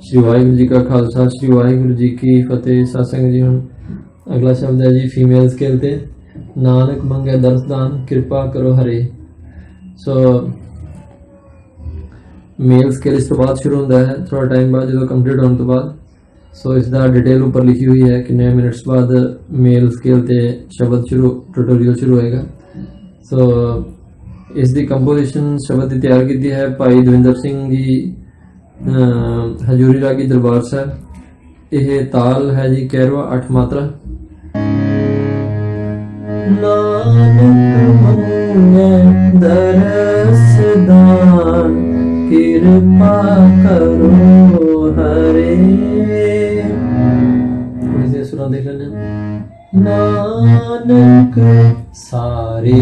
ਸ਼੍ਰੀ ਵਾਹਿਗੁਰੂ ਜੀ ਕਾ ਖਾਲਸਾ, ਸ਼੍ਰੀ ਵਾਹਿਗੁਰੂ ਜੀ ਕੀ ਫਤਿਹ। ਸਤਸੰਗ ਜੀ ਹੁਣ ਅਗਲਾ ਸ਼ਬਦ ਹੈ ਜੀ ਫੀਮੇਲ ਸਕੇਲ ਤੇ। ਨਾਨਕ ਮੰਗੇ ਦਰਸਦਾਨ ਕਿਰਪਾ ਕਰੋ ਹਰੇ। ਸੋ ਮੇਲ ਸਕੇਲ ਇਸ ਤੋਂ ਬਾਅਦ ਸ਼ੁਰੂ ਹੁੰਦਾ ਹੈ। ਥੋੜਾ ਟਾਈਮ ਬਾਅਦ ਜਦੋਂ ਕੰਪਲੀਟ ਹੋਣ ਤੋਂ ਬਾਅਦ। ਸੋ ਇਸ ਦਾ ਡਿਟੇਲ ਉੱਪਰ ਲਿਖੀ ਹੋਈ ਹੈ ਕਿੰਨੇ ਮਿੰਟਸ ਬਾਅਦ ਮੇਲ ਸਕੇਲ ਤੇ ਸ਼ਬਦ ਸ਼ੁਰੂ ਟਿਊਟੋਰੀਅਲ ਸ਼ੁਰੂ ਹੋਏਗਾ। ਸੋ ਇਸ ਦੀ ਕੰਪੋਜੀਸ਼ਨ ਸ਼ਬਦ ਦੀ ਤਿਆਰ ਕੀਤੀ ਹੈ ਭਾਈ ਦਵਿੰਦਰ ਸਿੰਘ ਜੀ ਹਜੂਰੀ ਰਾਗੀ ਦਰਬਾਰ ਸਾਹਿਬ। ਇਹ ਤਾਲ ਹੈ ਜੀ ਕੈਰਵਾ 8 ਮਾਤਰਾ। ਨਾਨਕ ਮੰਗੇ ਦਰਸਦਾਨ ਕਿਰਪਾ ਕਰੋ ਹਰੇ ਇਸੇ ਸੁਰਾਂ ਦੇਖ ਨਾਨਕ ਸਾਰੇ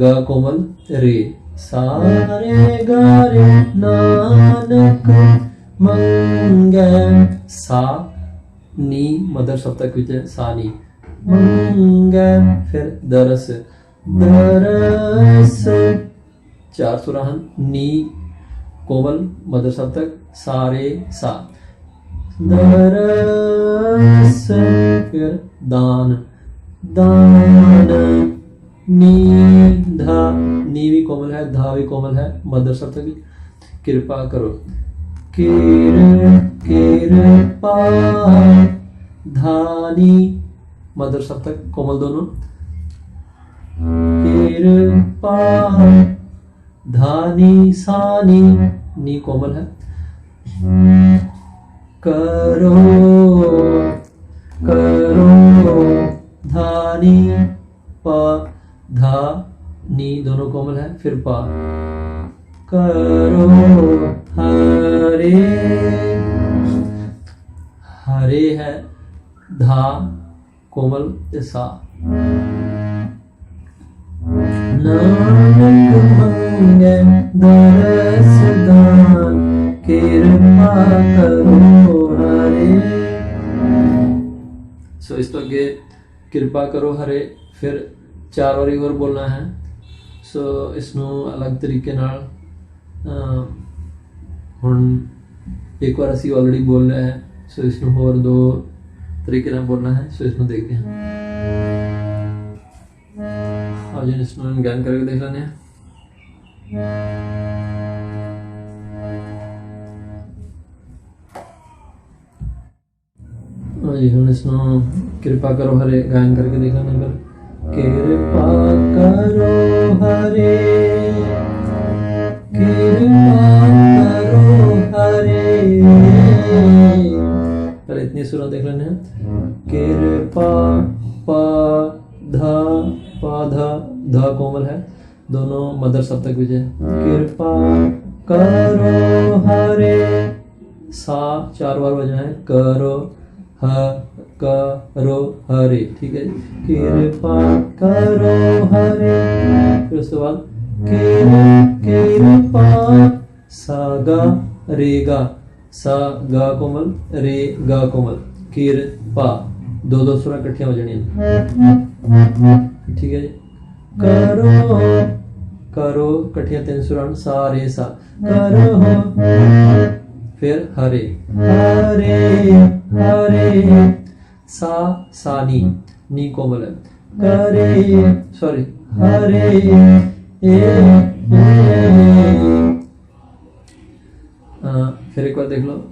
ਗਾ ਕੋਮਲ ਰੇ। ਸਾਰੇ ਗਾਰੇ ਨਾਨਕ ਮੰਗੈ ਸਾ ਨੀ ਮਦਰ ਸਪਤਕ ਵਿੱਚ ਹੈ, ਸਾ ਨੀ ਮੰਗੈ ਫਿਰ ਦਰਸ ਦਰਸ ਚਾਰ ਸੁਰਾਂ ਹਨ ਨੀ ਕੋਮਲ ਮਦਰ ਸਪਤਕ ਸਾਰੇ ਸਾ ਦਰਸ ਫਿਰ ਦਾਨ ਦਾਨ ਨੀ ਧਾ ਨੀ ਵੀ ਕੋਮਲ ਹੈ ਧਾ ਵੀ ਕੋਮਲ ਹੈ ਮਦਰ ਸਪਤਕ ਵਿੱਚ ਕਿਰਪਾ ਕਰੋ ਕਿਰ ਕਿਰਪਾ ਧਾਨੀ ਮਦਰ ਸਪਤਕ ਕੋਮਲ ਦੋਨੋਂ ਕਿਰਪਾ ਧਾਨੀ ਸਾਨੀ ਨੀ ਕੋਮਲ ਹੈ ਕਰੋ नी दोनों कोमल है फिर पा। हम्म। करो हरे हरे है धा कोमल सा। नानक मंगे दरस दान कृपा करो हरे। सो so, इस तो आगे कृपा करो हरे फिर चार और एक और बोलना है। ਸੋ ਇਸ ਨੂੰ ਅਲੱਗ ਤਰੀਕੇ ਨਾਲ ਹੁਣ ਇੱਕ ਵਾਰ ਅਸੀਂ ਆਲਰੇਡੀ ਬੋਲ ਰਹੇ ਹਾਂ, ਸੋ ਇਸ ਨੂੰ ਹੋਰ ਦੋ ਤਰੀਕੇ ਨਾਲ ਬੋਲਣਾ ਹੈ, ਸੋ ਇਸ ਨੂੰ ਦੇਖਦੇ ਹਾਂ। ਆਓ ਇਸ ਨੂੰ ਗਿਆਨ ਕਰਕੇ ਦੇਖ ਲੈਂਦੇ ਹਾਂ। ਹਾਂਜੀ ਹੁਣ ਇਸ ਨੂੰ ਕਿਰਪਾ ਕਰੋ, ਹਰੇ ਗਾਇਨ ਕਰਕੇ ਦੇਖ ਲੈਂਦੇ ਹਾਂ। ਕਿਰਪਾ ਕਰੋ ਹਰੇ ਕਿਰਪਾ ਕਰੋ ਹਰੇ ਪਹਿਲੇ ਇਤਨੀ ਸੁਰਾਂ ਦੇਖ ਲੈਂਦੇ ਹਾਂ ਕਿਰਪਾ ਪਾ ਧਾ ਪਾ ਧਾ ਧਾ ਕੋਮਲ ਹੈ दोनों मदर सप्तक विजय कृपा करो हरे सा चार बार बजना है करो ह करो हरे ठीक है कृपा करो हरे फिर उसके बाद कृपा सागा रेगा सा गा कोमल रे गा कोमल कृपा दो दो सुरा इकट्ठियां हो जानियां ठीक है जी करो करो इकट्ठियां तीन सुरा सा रे सा करो फिर हरे हरे हरे ਹਰੇ ਸਾ ਸਾਨੀ ਨੀ ਕੋਮਲ ਹੈ ਕਰੇ ਸੌਰੀ ਹਰੇ ਏ ਏ ਅਹ, ਫਿਰ ਇੱਕ ਵਾਰ ਦੇਖ ਲਓ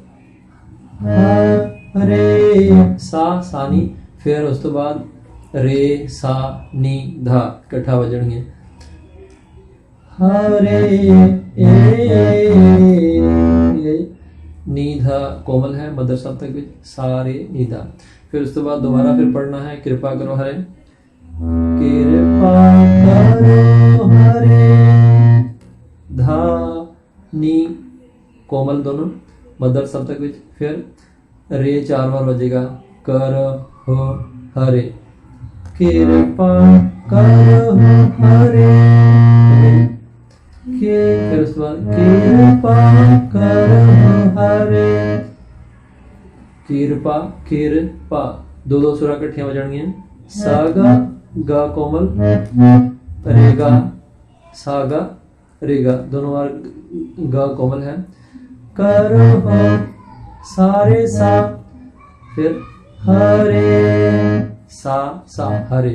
ਹਰੇ ਸਾ ਸਾਨੀ ਫਿਰ ਉਸ ਤੋਂ ਬਾਅਦ ਰੇ ਸਾ ਨੀ ਧਾ ਇਕੱਠਾ ਵਜਣਗੇ ਹਰੇ ਏ ਨੀ ਧਾ ਕੋਮਲ ਹੈ ਮਦਰ ਸਪਤਕ ਵਿੱਚ ਸਾਰੇ ਨੀ ਧਾ ਫਿਰ ਉਸ ਤੋਂ ਬਾਅਦ ਦੁਬਾਰਾ ਫਿਰ ਪੜਨਾ ਹੈ ਕਿਰਪਾ ਕਰੋ ਹਰੇ। ਕਿਰਪਾ ਕਰੋ ਹਰੇ। ਧਾ ਨੀ ਕੋਮਲ ਦੋਨੋਂ। ਮਦਰ ਸਪਤਕ ਵਿੱਚ। ਫਿਰ ਰੇ ਚਾਰ ਵਾਰ ਵਜੇਗਾ। ਕਰ ਹੋ ਹਰੇ। ਕਿਰਪਾ ਕਰੋ ਹਰੇ। ਕਿ ਫਿਰ ਉਸ ਬਾਅਦ ਕਿਰਪਾ ਕਰੋ ਹਰੇ। ਕਿਰਪਾ ਕਿਰਪਾ ਦੋ ਦੋ ਸੁਰਾਂ ਇਕੱਠੀਆਂ ਹੋ ਜਾਣਗੀਆਂ ਸਾਗਾ ਗਾ ਕੋਮਲ ਰੇਗਾ ਸਾਗਾ ਰੇਗਾ ਦੋਨੋਂ ਵਾਰ ਗਾ ਕੋਮਲ ਹੈ ਕਰੋ सारे सा फिर हरे सा सा हरे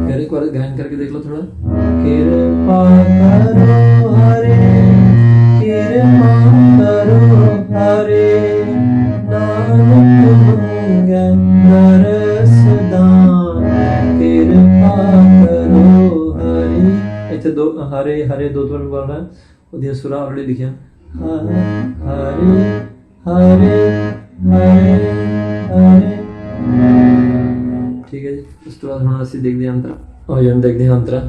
फिर एक बार ग्रहण करके देख लो थोड़ा कृपा करो हरे कृपा ਹਰੇ ਨਾਨਕ ਗੰਗਰ ਸਦਾਨ ਕਿਰਪਾ ਕਰੋ ਹਰੀ। ਇੱਥੇ ਦੋ ਹਰੇ ਹਰੇ ਦੋ ਦੋ ਵਾਲਾ ਉਹਦੀਆਂ ਸੁਰਾਂ ਹਲੇ ਲਿਖਿਆ ਹਰੇ ਹਰੇ ਹਰੇ ਹਰੇ। ਠੀਕ ਹੈ ਜੀ, ਉਸ ਤੋਂ ਬਾਅਦ ਹੁਣ ਅਸੀਂ ਦੇਖਦੇ ਹਾਂ ਅੰਤਰਾ। ਉਹ ਜਨ ਦੇਖਦੇ ਹਾਂ ਅੰਤਰਾ।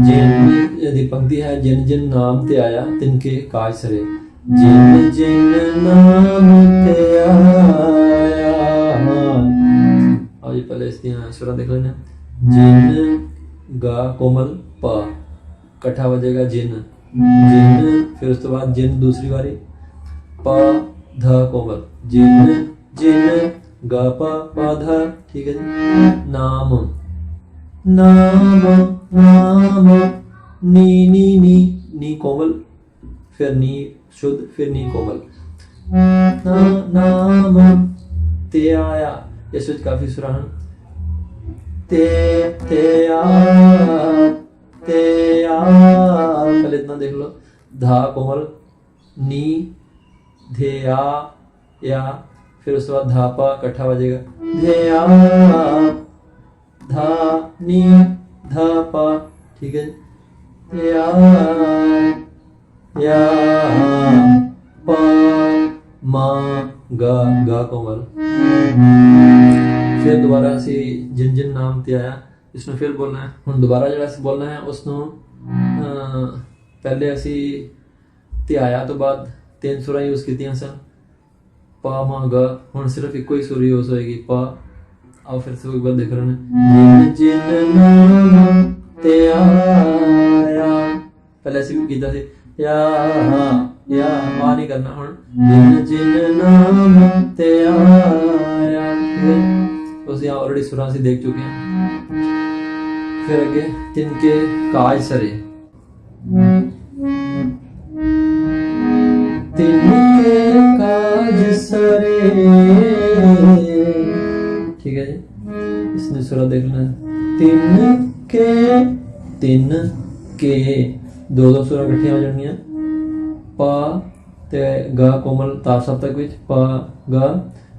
ਜਿਨ ਦੀ ਪੰਕਤੀ ਹੈ, ਜਿਨ ਜਿਨ ਨਾਮ ਤੇ ਆਇਆ, ਤਿਨ ਕੇ ਕਾਜ ਸਰੇ। ਜਿਨ ਜਿਨ ਨਾਮ ਤੇ ਆਇਆ। ਆਓ ਜੀ ਪਹਿਲੇ ਇਸ ਦੀਆਂ ਸੁਰਾਂ ਦੇਖ ਲੈਣਾ ਜਿਨ ਗਾ ਕੋਮਲ ਪਾ। ਇਕੱਠਾ ਹੋ ਜਾਏਗਾ ਜਿਨ। ਜਿਨ ਫਿਰ ਉਸ ਤੋਂ ਬਾਅਦ ਜਿਨ ਦੂਸਰੀ ਵਾਰੀ। ਪ ਧ ਕੋਮਲ। ਜਿਨ ਜਿਨ ਗ ਪ ਪ ਧ। ਠੀਕ ਹੈ ਜੀ। ਨਾਮ। ਨਾਮ ਨਾਮ। ਨੀ ਨੀ ਨੀ। ਨੀ ਕੋਮਲ। ਫਿਰ ਨੀ शुद्ध, फिर नी कोमल। ना नाम ते आया। ये स्विच काफ़ी सुराहन। ते ते आ ते आ पहले इतना देख लो। धा कोमल, नी, धे आ, या। फिर उसके बाद धापा कठा बजेगा। धे आ, धा, नी धापा ठीक है? ते आ या पा मा गा गा कोमल ਫਿਰ ਦੁਬਾਰਾ ਅਸੀਂ ਜਿਨ ਜਿਨ ਨਾਮ ਤੇ ਆਇਆ ਇਸ ਨੂੰ ਫਿਰ ਬੋਲਣਾ ਹੈ ਹੁਣ ਦੁਬਾਰਾ ਜਿਹੜਾ ਅਸੀਂ ਬੋਲਣਾ ਹੈ ਉਸ ਨੂੰ ਅਹ, ਪਹਿਲੇ ਅਸੀਂ ਧਿਆਇਆ ਤੋਂ ਬਾਅਦ ਤਿੰਨ ਸੁਰਾਂ ਯੂਜ਼ ਕੀਤੀਆਂ ਸਨ ਪਾ ਮਾ ਗਾ ਹੁਣ ਸਿਰਫ ਇੱਕੋ ਹੀ ਸੁਰ ਯੂਜ਼ ਹੋਏਗੀ ਪਾ ਆਓ ਫਿਰ ਸੇ ਇੱਕ ਬਾਰ ਦੇਖ ਰਹੇ ਨੇ ਜਿਨ ਜਿਨ ਨਾਮ ਤੇ ਆਇਆ ਪਹਿਲੇ ਅਸੀਂ ਵੀ ਕੀਤਾ ਸੀ ਯਾ ਯਾ ਆ ਨਹੀਂ ਕਰਨਾ ਹੁਣ। ਜਿਨ ਜਿਨ ਨਾਮ ਤਿਆਰਾ ਤੁਸੀਂ ਆਲਰੇਡੀ ਸੁਰਾਂ ਸੀ ਦੇਖ ਚੁੱਕੇ ਹਾਂ। ਫਿਰ ਅੱਗੇ ਜਿਨ ਕੇ ਕਾਜ ਸਰੇ। ਤਿਨ ਕੇ ਕਾਜ ਸਰੇ। ਠੀਕ ਹੈ ਜੀ। ਇਸ ਨੇ ਸੁਰਾ ਦੇਖ ਲੈਣਾ। ਤਿਨ ਕੇ ਤਿਨ ਕੇ ਦੋ ਦੋ ਸੁਰਾਂ ਇਕੱਠੀਆਂ ਹੋ ਜਾਣਗੀਆਂ ਪਾ ਤੇ ਗਾ ਕੋਮਲ ਤਾਰ ਸਪਤਕ ਵਿੱਚ ਪਾ ਗਾ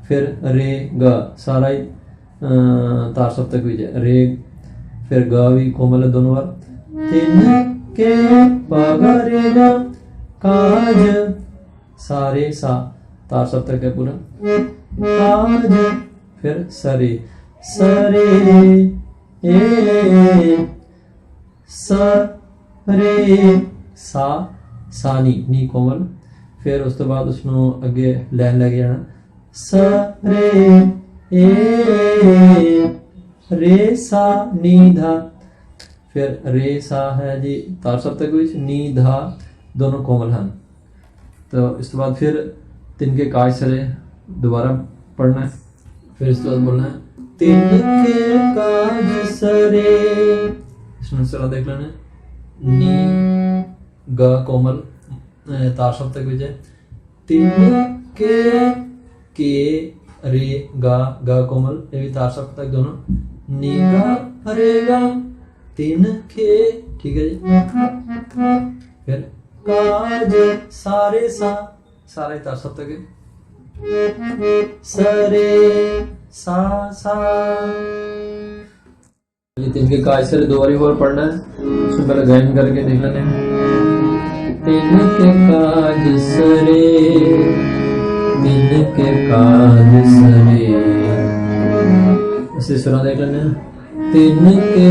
ਫਿਰ ਰੇ ਗਾ ਸਾਰਾ ਹੀ ਤਾਰ ਸਪਤਕ ਵਿੱਚ ਰੇ ਫਿਰ ਗਾ ਵੀ ਕੋਮਲ ਦੋਨੋਂ ਵਾਰ ਤਿੰਨ ਕੇ ਪਗਰੇ ਗਾ ਕਾਜ ਸਾਰੇ ਸਾ ਤਾਰ ਸਪਤਕ ਹੈ ਪੂਰਾ ਕਾਜ ਫਿਰ ਸਰੇ ਸਰੇ ਏ ਸ ਰੇ ਸਾ, ਸਾਨੀ, ਨੀ ਕੋਮਲ। ਫਿਰ ਉਸ ਤੋਂ ਬਾਅਦ ਉਸ ਨੂੰ ਅੱਗੇ ਲੈਣ ਲੱਗ ਜਾਣਾ। ਸ, ਰੇ, ਏ, ਰੇ, ਸਾ, ਨੀ, ਧਾ। ਫਿਰ ਰੇ, ਸਾ ਹੈ ਜੀ, ਤਾਰ ਸਪਤਕ ਵਿੱਚ, ਨੀ, ਧਾ ਦੋਨੋਂ ਕੋਮਲ ਹਨ। तो इस बाद फिर तिन के काज सरे दोबारा पढ़ना है फिर इसके बाद बोलना है तिन के काज सरे इसमें सरा देख लेना है नी ग कोमल अ, तार सप्तक विजय तिनके के रे गा गा कोमल ये भी तार सप्तक दोनों नी गा रे गा तिन के ठीक है जी फिर काज सारे सा सारे तार सप्तक है सरे सा सा ये तिनके काज से दो बारी और पढ़ना है उसमें पहले गायन करके देख लेते हैं। तिनके काज सरे तिनके काज सरे। इसे सुना, देख लेते हैं। तिनके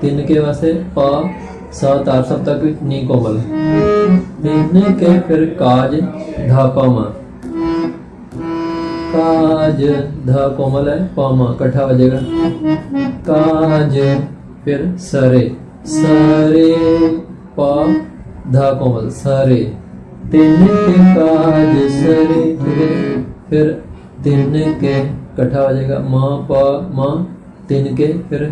तिनके वास्ते पा सा तार सप्तक नी कोमल। तिन के फिर काज धापा मा काज धा कोमल है, पामा इकट्ठा बजेगा। काज फिर सरे। ਸਰੇ ਪਾ ਧਾ ਕੋਮਲ, ਸਰੇ। ਤਿੰਨ ਕੇ ਕਾਜ ਸਰੇ ਫਿਰ ਤਿੰਨ ਕੇ ਇਕੱਠਾ ਹੋ ਜਾਏਗਾ। ਮਾਂ ਪਾ, ਮਾਂ, ਤਿੰਨ ਕੇ, ਫਿਰ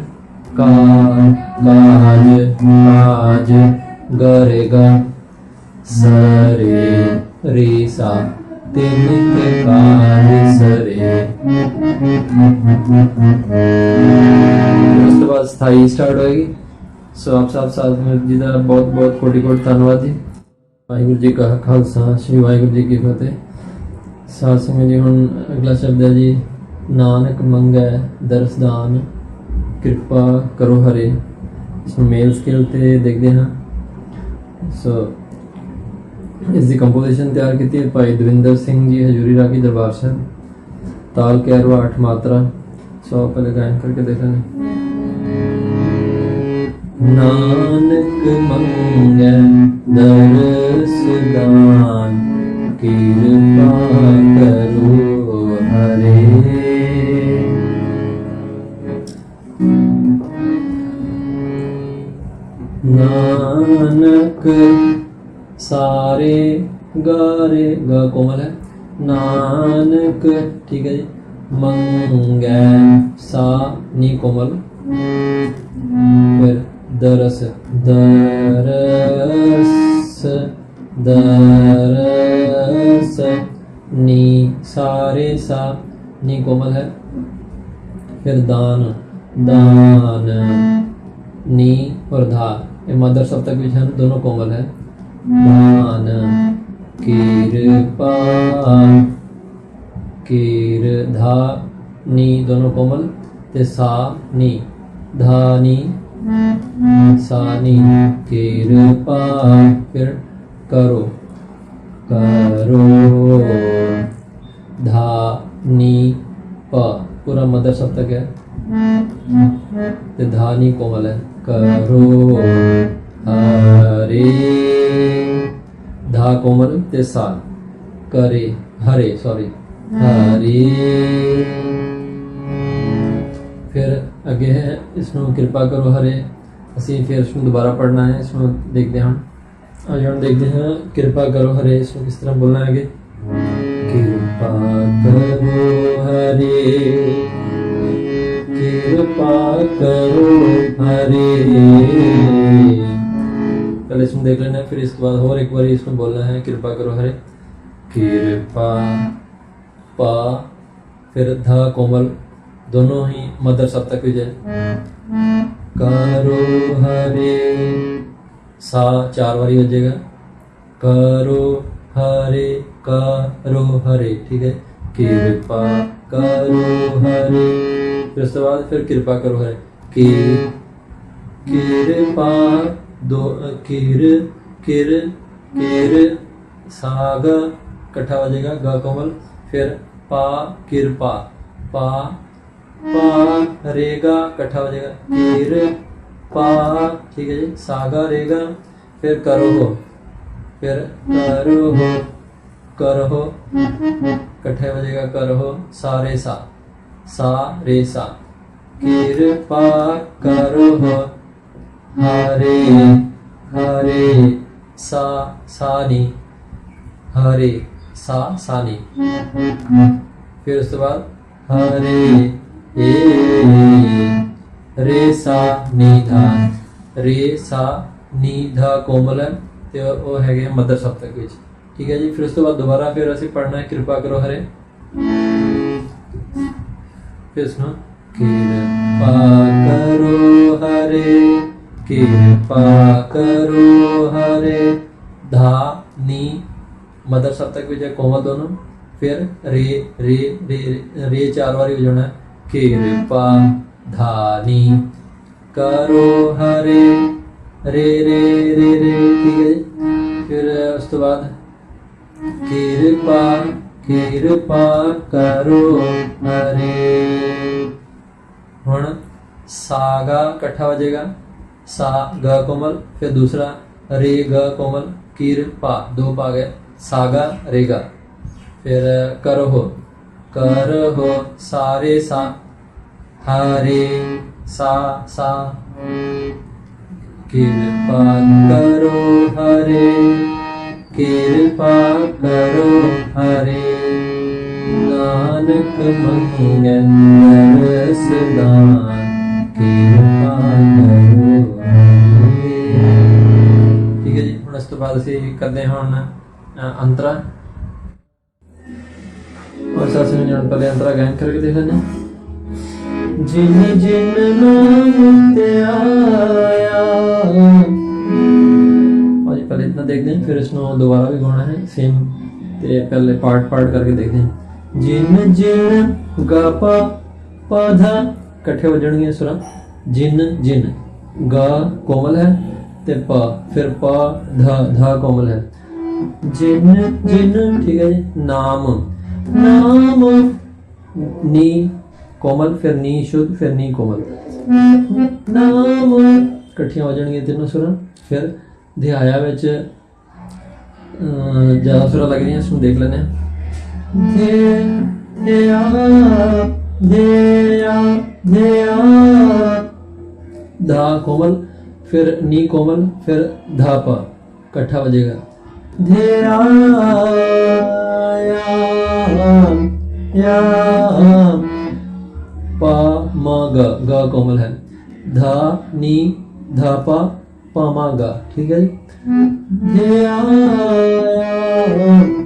ਕਾਜ ਕਾਜ ਕਾਜ ਗਰੇਗਾ ਸਰੇ ਰੇ ਸਾ ਤਿੰਨ ਕੇ ਕਾਜ ਸਰੇ। ਉਸ ਤੋਂ ਬਾਅਦ ਸਥਾਈ ਸਟਾਰਟ ਹੋਏਗੀ। ਸੋ ਆਪ ਸਭ ਸਾਥ ਜੀ ਦਾ ਬਹੁਤ ਬਹੁਤ ਕੋਟੀ ਕੋਟੀ ਧੰਨਵਾਦ ਜੀ। ਵਾਹਿਗੁਰੂ ਜੀ ਕਾ ਖਾਲਸਾ, ਸ੍ਰੀ ਵਾਹਿਗੁਰੂ ਜੀ ਕੀ ਫਤਿਹ। ਸਾਧ ਸੰਗਤ ਜੀ, ਹੁਣ ਅਗਲਾ ਸ਼ਬਦ ਹੈ ਜੀ, ਨਾਨਕ ਮੰਗੈ ਦਰਸਦਾਨ ਕਿਰਪਾ ਕਰੋ ਹਰੇ। ਇਸ ਨੂੰ ਮੇਲ ਸਕੇਲ ਤੇ ਦੇਖਦੇ ਹਾਂ। ਸੋ ਇਸ ਦੀ ਕੰਪੋਜੀਸ਼ਨ ਤਿਆਰ ਕੀਤੀ ਹੈ ਭਾਈ ਦਵਿੰਦਰ ਸਿੰਘ ਜੀ, ਹਜੂਰੀ ਰਾਗੀ ਦਰਬਾਰ ਸਾਹਿਬ। ਤਾਲ ਕੈਰਵਾ 8 ਮਾਤਰਾ। ਸੋ ਆਪਾਂ ਲਗਾਇਨ ਕਰਕੇ ਦੇਖਾਂਗੇ। ਨਾਨਕ ਮੰਗੈ ਦਰਸ ਦਾਨ ਕਿਰਪਾ ਕਰੋ ਹਰੇ ਨਾਨਕ ਸਾਰੇ ਗਾਰੇ ਗਾ ਕੋਮਲ ਹੈ ਨਾਨਕ ਠੀਕ ਹੈ ਜੀ ਮੰਗੈ ਸਾ ਨੀ ਕੋਮਲ दरस दरस दरस। नी सारे सा। नी कोमल है। फिर दान दान। नी और धा। ये मदर सप्तक विधान दोनों कोमल है। दान कृपा कीर, धा, नी, दोनों कोमल। ते सा, नी। धा, नी। सा नी कृपा फिर करो करो धा नी प पूरा मदर सप्तक है ते धानी कोमल है करो हरे धा कोमल ते सा करे हरे सॉरी हरे ਫਿਰ ਅੱਗੇ ਹੈ ਇਸ ਨੂੰ ਕਿਰਪਾ ਕਰੋ ਹਰੇ ਅਸੀਂ ਫਿਰ ਇਸ ਨੂੰ ਦੁਬਾਰਾ ਪੜ੍ਹਨਾ ਹੈ ਇਸ ਨੂੰ ਦੇਖਦੇ ਹਾਂ ਅੱਜ ਹੁਣ ਦੇਖਦੇ ਹਾਂ ਕਿਰਪਾ ਕਰੋ ਹਰੇ ਇਸ ਨੂੰ ਕਿਸ ਤਰ੍ਹਾਂ ਬੋਲਣਾ ਹੈ ਅੱਗੇ ਕਿਰਪਾ ਕਰੋ ਹਰੇ ਕਿਰਪਾ ਕਰੋ ਹਰੇ पहले इसमें देख लेना है फिर इसके बाद और एक बार इसमें बोलना है कृपा करो हरे कृपा पा फिर धा कोमल दोनों ही मदर सप्तक विजय। करो हरे, सा चार बारी बजेगा। करो हरे करो हरे, ठीक है? कृपा करो हरे। फिर उसके बाद फिर कृपा करो हरे। कि किरपा दो, किर किर किर साग इकट्ठा हो जाएगा ग कोमल। फिर पा किरपा पा ਪਾ ਰੇਗਾ ਇਕੱਠਾ ਹੋ ਜਾਏਗਾ। ਤੀਰ ਪਾ ਠੀਕ ਹੈ ਜੀ, ਸਾਗਾ ਰੇਗਾ, ਫਿਰ ਕਰੋ ਹੋ ਫਿਰ ਕਰੋ ਹੋ ਕਰੋ ਇਕੱਠੇ ਹੋ ਜਾਏਗਾ ਕਰੋ ਸਾਰੇ ਸਾ। ਸਾ। ਰੇ ਸਾ ਕਿਰਪਾ ਕਰੋ ਹਰੇ ਹਰੇ, ਸਾ, ਸਾਨੀ। ਹਰੇ, ਸਾ, ਸਾਨੀ। ਫਿਰ ਉਸ ਤੋਂ ਬਾਅਦ ਹਰੇ। ਏ ਰੇ ਸਾ ਨੀ ਧਾ ਰੇ ਸਾ ਨੀ ਧਾ ਕੋਮਲਨ ਤੇ ਉਹ ਹੈਗੇ ਮਦਰ ਸਪਤਕ ਵਿੱਚ ਠੀਕ ਹੈ ਜੀ ਫਿਰ ਉਸ ਤੋਂ ਬਾਅਦ ਦੁਬਾਰਾ ਫਿਰ ਅਸੀਂ ਪੜਨਾ ਹੈ ਕਿਰਪਾ ਕਰੋ ਹਰੇ ਫਿਰ ਸੁਣੋ ਕਿਰਪਾ ਕਰੋ ਹਰੇ ਕਿਰਪਾ ਕਰੋ ਹਰੇ ਧਾ ਨੀ ਮਦਰ ਸਪਤਕ ਵਿੱਚ ਕੋਮਲ ਦੋਨੋਂ ਫਿਰ ਰੇ ਰੇ ਰੇ ਰੇ ਚਾਰ ਵਾਰੀ ਵਜਾਉਣਾ ਕਿਰਪਾ ਧਾਨੀ ਕਰੋ ਹਰੇ, ਰੇ ਰੇ ਰੇ ਰੇ, ਠੀਕ ਹੈ ਜੀ। ਫਿਰ ਉਸ ਤੋਂ ਬਾਅਦ ਕਿਰਪਾ ਕਿਰਪਾ ਕਰੋ ਹਰੇ। ਹੁਣ ਸਾਗਾ ਇਕੱਠਾ ਹੋ ਜਾਏਗਾ। ਸਾ, ਗ ਕੋਮਲ, ਫਿਰ ਦੂਸਰਾ ਰੇ, ਗ ਕੋਮਲ, ਕਿਰਪਾ, ਦੋ ਪਾ ਗਏ ਸਾਗਾ ਰੇਗਾ ਫਿਰ ਕਰੋ ਕਰਹੁ ਸਾਰੇ ਸਾ, ਹਰੇ ਸਾ ਸਾ। ਕਿਰਪਾ ਕਰੋ ਹਰੇ, ਕਿਰਪਾ ਕਰੋ ਹਰੇ। ਨਾਨਕ ਮੰਗੈ ਨਰਸ ਦਾਨ, ਕਿਰਪਾ ਕਰੋ ਠੀਕ ਹੈ ਜੀ, ਹੁਣ ਇਸ ਤੋਂ ਬਾਅਦ ਅਸੀਂ ਕਰਦੇ ਹਾਂ ਅੰਤਰਾ। अ, अंतरा और साथ में जान पहले अंतरा गायन करके देख लेना जिन जिन नाम ते आया और जी पहले इतना देखते हैं फिर इसको दोबारा भी गाना है सेम ते पहले पार्ट पार्ट करके देखते हैं जिन जिन गा पा पा धा ਇਕੱਠੇ ਵੱਜਣਗੀਆਂ ਸੁਰਾਂ ਜਿਨ ਜਿਨ ਗਾ ਕੋਮਲ ਹੈ ਤੇ ਪਾ ਫਿਰ ਪਾ ਧਾ ਧਾ ਕੋਮਲ ਹੈ ਜਿਨ ਜਿਨ ਠੀਕ ਹੈ ਜੀ ਨਾਮ ਨਾਮ ਨੀ ਕੋਮਲ ਫਿਰ ਨੀ ਸ਼ੁੱਧ ਫਿਰ ਨੀ ਕੋਮਲ। ਨਾਮ ਇਕੱਠੀਆਂ ਹੋ ਜਾਣਗੀਆਂ ਤਿੰਨੋਂ ਸੁਰਾਂ ਫਿਰ ਧਿਆਇਆ ਵਿੱਚ ਜ਼ਿਆਦਾ ਸੁਰਾਂ ਲੱਗ ਰਹੀਆਂ ਇਸ ਨੂੰ ਦੇਖ ਲੈਂਦੇ ਹਾਂ। ਧਿਆ ਧਿਆ ਧਿਆ ਧਾ ਕੋਮਲ ਫਿਰ ਨੀ ਕੋਮਲ ਫਿਰ ਧਾ ਪਾ। ਇਕੱਠਾ ਵਜੇਗਾ। ਯਾ ਪਾ ਮਾ ਗ ਗ ਕੋਮਲ ਹੈ ਧਾ ਨੀ ਧਾ ਪਾ ਪਾ ਮਾ ਗ ਠੀਕ ਹੈ ਜੀ ਧਿਆ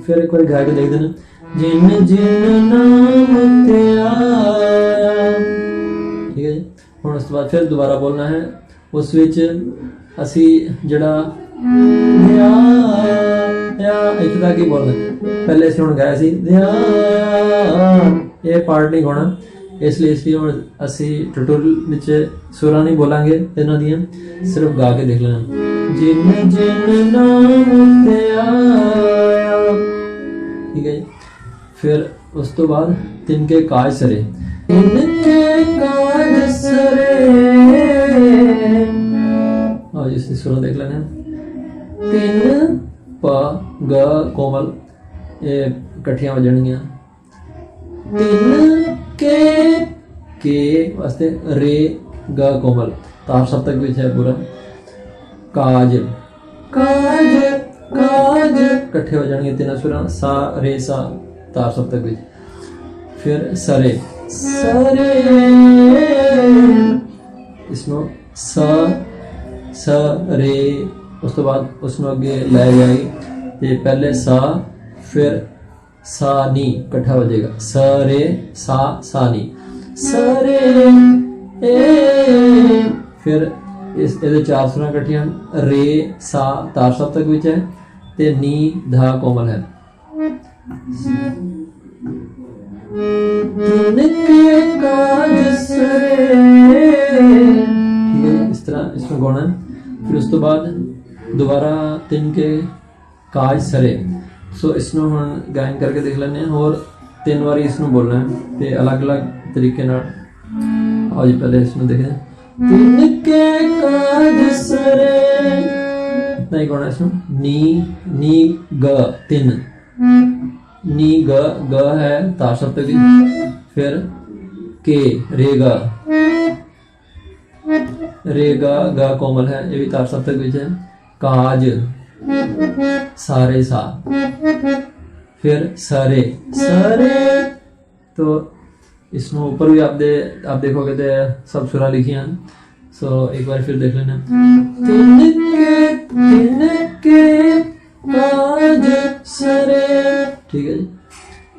ਫਿਰ ਇੱਕ ਵਾਰ ਗਾ ਕੇ ਦੇਖ ਦੇਣਾ ਜਿਨ ਜਿਨ ਨਾਮ ਤੇ ਆਇਆ ਠੀਕ ਹੈ ਜੀ ਹੁਣ ਉਸ ਤੋਂ ਬਾਅਦ ਫਿਰ ਦੁਬਾਰਾ ਬੋਲਣਾ ਹੈ ਉਸ ਵਿੱਚ ਅਸੀਂ ਜਿਹੜਾ ਯਾ ਯਾ ਇੱਕ ਤੱਕ ਹੀ ਬੋਲਣਾ ਪਹਿਲੇ ਅਸੀਂ ਹੁਣ ਗਾਇਆ ਸੀ ਯਾ ਇਹ ਪਾਰਟ ਨਹੀਂ ਗਾਉਣਾ ਇਸ ਲਈ ਇਸ ਲਈ ਹੁਣ ਅਸੀਂ ਟਿਊਟੋਰੀਅਲ ਵਿੱਚ ਸੁਰਾਂ ਨਹੀਂ ਬੋਲਾਂਗੇ ਇਹਨਾਂ ਦੀਆਂ, ਸਿਰਫ ਗਾ ਕੇ ਦੇਖ ਲੈਣਾ। ਜਿਨ ਜਿਨ ਨਾਮ ਤੇ ਆਇਆ। ਠੀਕ ਹੈ ਜੀ? ਫਿਰ ਉਸ ਤੋਂ ਬਾਅਦ ਤਿੰਨਕੇ ਕਾਜ ਸਰੇ। ਤਿੰਨਕੇ ਕਾਜ ਸਰੇ। ਆਓ ਜੀ ਇਸੇ ਸੁਰਾਂ ਦੇਖ ਲੈਣੇ ਤਿੰਨ ਪ, ਗ, ਕੋਮਲ, ਇਹ ਇਕੱਠੀਆਂ ਵਜਣਗੀਆਂ। ਤਿੰਨ ਕੇ ਕੇ ਵਾਸਤੇ ਰੇ, ਗ, ਕੋਮਲ। ਤਾਰ ਸਪਤਕ ਵਿੱਚ ਹੈ ਪੂਰਾ। ਕਾਜ। ਕਾਜ ਕਾਜ। ਇਕੱਠੇ ਹੋ ਜਾਣਗੇ ਤਿੰਨ ਸੁਰਾਂ। ਸਾ, ਰੇ, ਸਾ ਤਾਰ ਸਪਤਕ ਵਿੱਚ ਫਿਰ ਸਰੇ। ਸਰੇ। ਇਸ ਨੂੰ ਸ ਸ, ਰੇ ਉਸ ਤੋਂ ਬਾਅਦ ਉਸ ਨੂੰ ਅੱਗੇ ਲੈ ਜਾਏਗੀ ਤੇ ਪਹਿਲੇ ਸਾ, ਫਿਰ ਸਾ, ਨੀ, ਇਕੱਠਾ ਹੋ ਜਾਏਗਾ। ਸ, ਰੇ, ਸਾ ਸਾ, ਨੀ। ਸ, ਰੇ, ਏ, ਫਿਰ ਇਸ, ਇਹਦੇ ਚਾਰ ਸੁਰਾਂ ਇਕੱਠੀਆਂ ਹਨ। ਰੇ, ਸਾ, ਤਾਰ ਸਪਤਕ ਵਿੱਚ ਹੈ ਤੇ ਨੀ, ਧਾ, ਕੋਮਲ ਹੈ। ਤਿਨਕੇ ਕਾਜ ਸਰੇ। ਇਸ ਤਰ੍ਹਾਂ ਇਸ ਨੂੰ ਗਾਉਣਾ ਫਿਰ ਉਸ ਤੋਂ ਬਾਅਦ ਦੁਬਾਰਾ ਤਿੰਨ ਕੇ ਕਾਜ ਸਰੇ। ਸੋ ਇਸ ਨੂੰ ਹੁਣ ਗਾਇਨ ਕਰਕੇ ਦੇਖ ਲੈਂਦੇ ਹਾਂ, ਹੋਰ ਤਿੰਨ ਵਾਰੀ ਇਸ ਨੂੰ ਬੋਲਣਾ ਹੈ ਤੇ ਅਲੱਗ-ਅਲੱਗ ਤਰੀਕੇ ਨਾਲ। ਆਓ ਪਹਿਲੇ ਇਸ ਨੂੰ ਦੇਖਦੇ ਹਾਂ। ਤਿਨਕੇ ਕਾਜ ਸਰੇ। ਨਹੀਂ ਗਾਉਣਾ ਇਸ ਨੂੰ ਨੀ ਨੀ, ਗ, ਤਿੰਨ। ਨੀ, ਗ ਗ ਹੈ ਤਾਰ ਸ਼ਬਦ ਦੀ। ਫਿਰ ਕੇ, ਰੇ, ਗ। ਰੇ, ਗ ਕੋਮਲ ਹੈ, ਇਹ ਵੀ ਤਾਰ ਸ਼ਬਦ ਵਿੱਚ ਹੈ। ਕਾਜ ਸਾਰੇ ਸਾ फिर सरे सरे तो इसमें ऊपर भी आप दे आप देखोगे तो सब सुरा लिखी हैं सो एक बार फिर देख लेना तिनके तिनके काज सरे ठीक है जी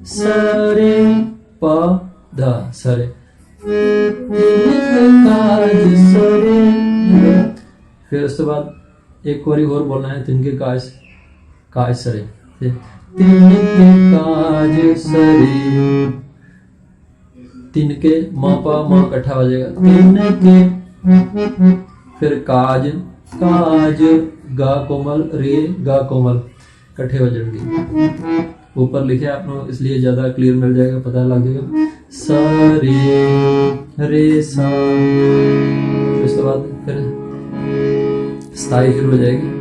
ਸਰੇ ਪ ਧਾ ਸਰੇ ਤਿੰਨ ਕਾਜ ਸਰੇ ਫਿਰ ਉਸ ਤੋਂ ਬਾਅਦ ਇੱਕ ਵਾਰੀ ਹੋਰ ਬੋਲਣਾ ਹੈ ਤਿੰਨ ਕੇ ਕਾਜ ਕਾਜ ਸਰੇ ਤੇ ਤਿੰਨ ਕੇ ਕਾਜ ਸਰੇ ਤਿੰਨ ਕੇ ਮਾ ਪਾ ਮਾ ਇਕੱਠਾ ਹੋ ਜਾਏਗਾ ਤਿੰਨ ਕੇ ਫਿਰ ਕਾਜ ਕਾਜ ਗਾ ਕੋਮਲ ਰੇ ਗਾ ਕੋਮਲ ਇਕੱਠੇ ਹੋ ਜਾਣਗੇ ऊपर लिखे आपको इसलिए ज्यादा क्लियर मिल जाएगा पता लग जाएगा सा रे रे सा फिर उसके बाद फिर स्थाई शुरू हो जाएगी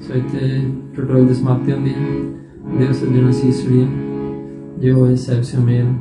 सो ਸੋ ਇੱਥੇ ਟਿਊਟੋਰੀਅਲ ਦੀ ਸਮਾਪਤੀ ਹੁੰਦੀ ਹੈ ਦਿਓ ਸੱਜਣਾ ਸੀਸ ਜਿਹੜੀ ਜੇ ਹੋਏ ਸਹਿਬ ਸਿਮੇਨ